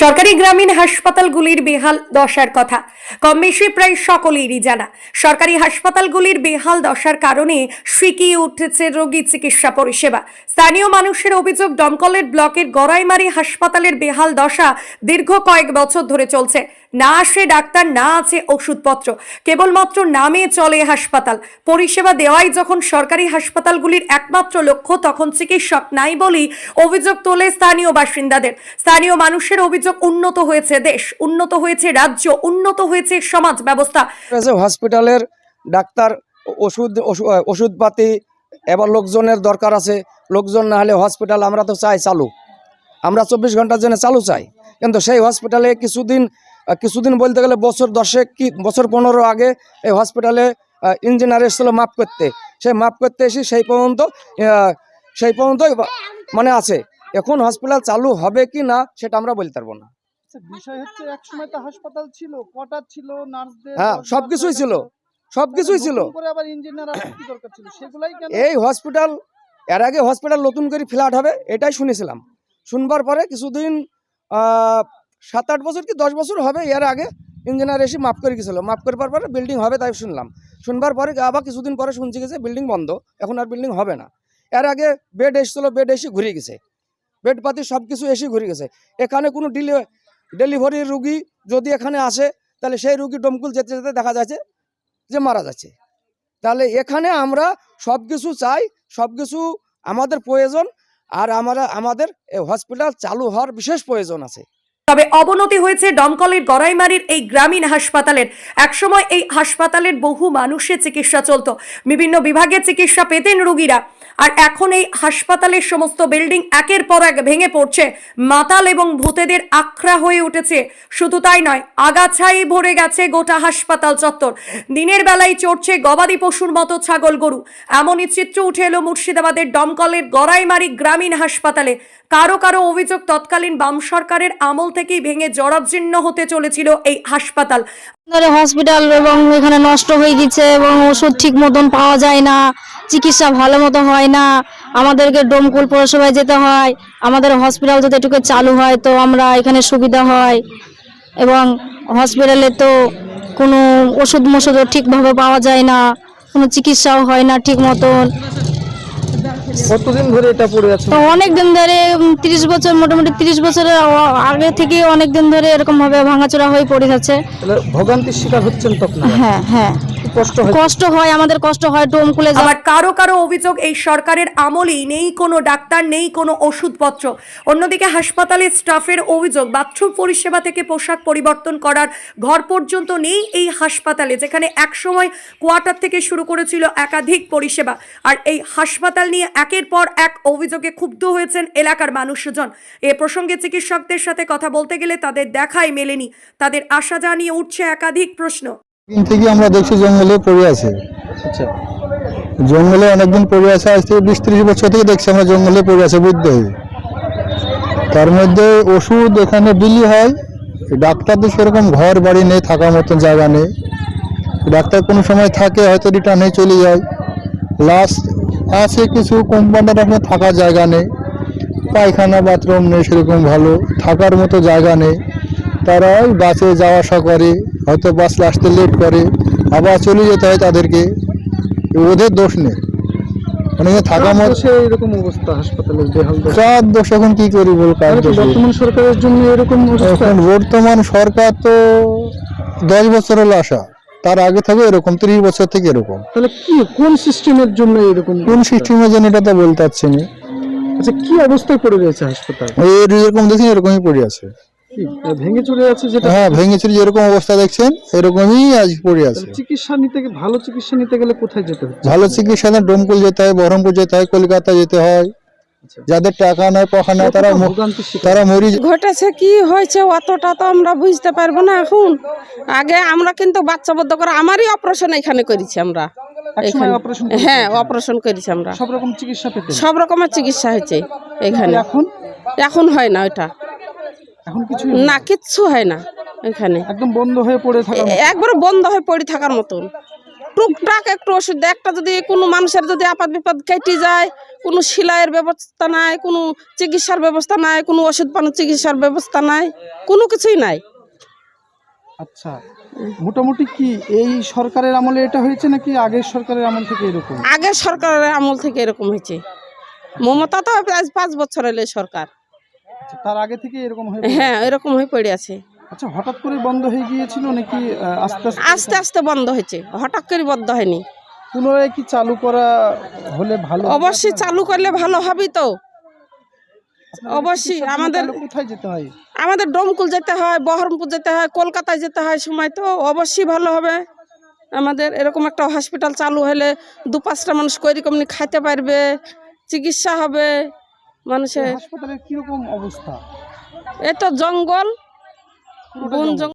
সরকারি গ্রামীণ হাসপাতালগুলির বেহাল দশার কথা। কম বেশি প্রায় সকলেরই জানা। সরকারি হাসপাতালগুলির বেহাল দশার কারণে সিকিয়ে উঠেছে রোগী চিকিৎসা পরিষেবা। স্থানীয় মানুষের অভিযোগ, দমকলের ব্লকের গড়াইমারি হাসপাতালের বেহাল দশা দীর্ঘ কয়েক বছর ধরে চলছে। না আসে ডাক্তার, না আছে ওষুধপত্র। কেবলমাত্র নামে চলে হাসপাতাল। পরিষেবা দেওয়াই যখন সরকারি হাসপাতালগুলির একমাত্র লক্ষ্য, তখন চিকিৎসক নাই বলেই অভিযোগ তোলে স্থানীয় বাসিন্দাদের। স্থানীয় মানুষের অভিযোগ উন্নত হয়েছে দেশ, উন্নত হয়েছে রাজ্য, উন্নত হয়েছে সমাজ ব্যবস্থা। হসপিটালের ডাক্তার, ওষুধ, ওষু- ওষুধপাতি, এবার লোকজনের দরকার আছে। লোকজন না হলে হসপিটাল আমরা তো চাই চালু। আমরা চব্বিশ ঘণ্টার জন্য চালু চাই। কিন্তু সেই হসপিটালে কিছুদিন কিছুদিন বলতে গেলে বছর দশেক কি, বছর পনেরো আগে এই হসপিটালে ইঞ্জিনিয়ার এসেছিল মাপ করতে। সেই মাপ করতে এসে সেই পর্যন্ত সেই পর্যন্তই মানে আছে। এখন হসপিটাল চালু হবে কি না সেটা আমরা বলতে পারব না। আচ্ছা, বিষয় হচ্ছে এক সময় তো হাসপাতাল ছিল কোয়ার্টার ছিল নার্সদের হ্যাঁ দরকার ছিল সব ছিল। আবার ইঞ্জিনিয়ার কি দরকার ছিল? সেগুলাই কেন? এই হসপিটাল এর আগে হসপিটাল নতুন করে ফ্ল্যাট হবে এটাই শুনেছিলাম। শুনবার পরে কিছুদিন আহ, সাত আট বছর কি দশ বছর হবে এর আগে ইঞ্জিনিয়ার এসে মাপ করে গেছিল। মাপ করবার পরে বিল্ডিং হবে তাই শুনলাম। শুনবার পরে আবার কিছুদিন পরে শুনছি গেছে বিল্ডিং বন্ধ এখন আর বিল্ডিং হবে না। এর আগে বেড এসেছিল বেড এসে ঘুরে গেছে। বেড পাতি সব কিছু এসে ঘুরে গেছে। এখানে কোনো ডিলি ডেলিভারি রুগী যদি এখানে আসে, তাহলে সেই রুগী ডমকুল যেতে যেতে দেখা যাচ্ছে যে মারা যাচ্ছে। তাহলে এখানে আমরা সব কিছু চাই সব কিছু আমাদের প্রয়োজন, আর আমরা, আমাদের হসপিটাল চালু হওয়ার বিশেষ প্রয়োজন আছে। তবে অবনতি হয়েছে দমকলের গড়াইমারির এই গ্রামীণ হাসপাতালের। একসময় এই হাসপাতালের বহু মানুষের চিকিৎসা চলতো। বিভিন্ন বিভাগে চিকিৎসা পেতেন রোগীরা। আর এখন এই হাসপাতালের সমস্ত বিল্ডিং একের পর এক ভেঙে পড়ছে। মাতাল এবং ভূতেদের আখড়া হয়ে উঠেছে। শুধু তাই নয়, আগাছাই ভরে গেছে গোটা হাসপাতাল চত্বর। দিনের বেলায় চড়ছে গবাদি পশুর মতো ছাগল গরু। এমনই চিত্র উঠে এলো মুর্শিদাবাদের দমকলের গড়াইমারি গ্রামীণ হাসপাতালে। কারও কারও অভিযোগ তৎকালীন বাম সরকারের আমল থেকেই ভেঙে জরাজীর্ণ হতে চলেছিল এই হাসপাতাল। হসপিটাল এবং এখানে নষ্ট হয়ে গেছে এবং ওষুধ ঠিক মতন পাওয়া যায় না, চিকিৎসা ভালো মতো হয় না, আমাদেরকে ডোমকুল পৌরসভায় যেতে হয়, আমাদের হসপিটাল যদি একটু চালু হয় তো আমরা এখানে সুবিধা হয় এবং হসপিটালে তো কোনো ওষুধ মষুধও ঠিকভাবে পাওয়া যায় না, কোনো চিকিৎসাও হয় না ঠিক মতন। কতদিন ধরে এটা পড়ে আছে? তো অনেক দিন ধরে তিরিশ বছর মোটামুটি তিরিশ বছরের আগে থেকে অনেক দিন ধরে এরকম ভাবে ভাঙাচোরা হয়ে পড়ে যাচ্ছে। ভোগান্তির শিকার হচ্ছেন তখন হ্যাঁ হ্যাঁ। কষ্ট হয়? কষ্ট হয় আমাদের কষ্ট হয় ডোমকুলে যাওয়া আবার কারও কারও অভিযোগ এই সরকারের আমলেই নেই কোনো ডাক্তার নেই কোনো ওষুধপত্র। অন্যদিকে হাসপাতালের স্টাফের অভিযোগ বাথরুম পরিষেবা থেকে পোশাক পরিবর্তন করার ঘর পর্যন্ত নেই এই হাসপাতালে যেখানে একসময় কোয়ার্টার থেকে শুরু করেছিল একাধিক পরিষেবা। আর এই হাসপাতাল নিয়ে একের পর এক অভিযোগে ক্ষুব্ধ হয়েছেন এলাকার মানুষজন। এ প্রসঙ্গে চিকিৎসকদের সাথে কথা বলতে গেলে তাদের দেখাই মেলেনি। তাদের আশা জানিয়ে উঠছে একাধিক প্রশ্ন। দিন থেকে আমরা দেখছি জঙ্গলে পড়ে আছে। আচ্ছা। জঙ্গলে অনেকদিন পড়ে আছে আজ থেকে বিশ ত্রিশ বছর থেকে দেখছি আমরা জঙ্গলে পড়ে আছে হবে তার মধ্যে ওষুধ এখানে বিলি হয় ডাক্তারদের সেরকম ঘর বাড়ি নেই থাকার মতন জায়গা নেই। ডাক্তার কোনো সময় থাকে হয়তো রিটার্ন চলে যায়। লাস্ট আছে কিছু কোম্পানির এখন থাকার জায়গা নেই। পায়খানা বাথরুম নেই সেরকম ভালো থাকার মতো জায়গা নেই। তারা ওই বাসে যাওয়া আসা করে হয়তো বাস আসতে লেট করে আবার চলে যেতে হয় তাদেরকে। ওদের দোষ নেই। মানে মতো এরকম অবস্থা হাসপাতালের বেহাল কার দোষ? এখন কি করি বল কার তাহলে কি দোষ? বর্তমান সরকারের জন্য এরকম এখন বর্তমান সরকার তো দশ বছর হলো আসা। তার আগে থেকে এরকম ত্রিশ বছর থেকে এরকম। তাহলে কি কোন সিস্টেমের জন্য এরকম কোন এটা তো বলতে পারছি না। আচ্ছা কি অবস্থায় পড়ে রয়েছে হাসপাতাল? এরকম দেখছি এরকমই পড়ে আছে। ভেঙে চলে যাচ্ছে যেটা হ্যাঁ ভেঙে যেরকম অবস্থা দেখছেন এরকমই আজ পড়ে আছে। চিকিৎসা নিতে ভালো চিকিৎসা নিতে গেলে কোথায় যেতে হচ্ছে? ভালো চিকিৎসা ডোমকুল যেতে হয় বহরমপুর যেতে হয় কলকাতা যেতে হয়। আচ্ছা। যাদের টাকা তারা ম- তারা মরি ঘটেছে কি হয়েছে অতটা তো আমরা বুঝতে পারব না এখন। আগে আমরা কিন্তু বাচ্চা বদ্ধ করে আমারই অপারেশন এখানে করেছি আমরা। এখানে অপারেশন হ্যাঁ অপারেশন করেছি আমরা। সব রকম চিকিৎসা সব রকমের চিকিৎসা হয়েছে এখানে। এখন? এখন হয় না ওইটা। এখন কিছু না? কিচ্ছু হয় না এখানে। একদম বন্ধ হয়ে পড়ে থাকা একবারে বন্ধ হয়ে পড়ে থাকার মতন। টুকটাক একটু ওষুধ একটা যদি কোনো মানুষের যদি আপাত বিপদ কেটে যায় কোনো সেলাইয়ের ব্যবস্থা নাই কোনো চিকিৎসার ব্যবস্থা নাই কোনো ওষুধ পানো চিকিৎসার ব্যবস্থা নাই কোনো কিছুই নাই। আচ্ছা মোটামুটি কি এই সরকারের আমলে এটা হয়েছে নাকি আগের সরকারের আমল থেকে এরকম? আগের সরকারের আমল থেকে এরকম হয়েছে। মমতা তো আজ পাঁচ বছর এলে সরকার। আচ্ছা, তার আগে থেকে এরকম হয়ে হ্যাঁ এরকম হয়ে পড়ে আছে। আচ্ছা হঠাৎ করে বন্ধ হয়ে গিয়েছিল নাকি আস্তে আস্তে? আস্তে আস্তে বন্ধ হয়েছে। হঠাৎ করে বন্ধ হয়নি। পুনরায় কি চালু করা হলে ভালো অবশ্যই চালু করলে ভালো হবে তো। অবশ্যই, আমাদের- কোথায় যেতে হয়? আমাদের ডোমকুল যেতে হয় বহরমপুর যেতে হয় কলকাতায় যেতে হয় সময় তো অবশ্যই ভালো হবে। আমাদের এরকম একটা হসপিটাল চালু হলে দু পাঁচটা মানুষ কইরকম খাইতে পারবে চিকিৎসা হবে। মানুষের হাসপাতালের কীরকম অবস্থা তো জঙ্গল বন। জঙ্গল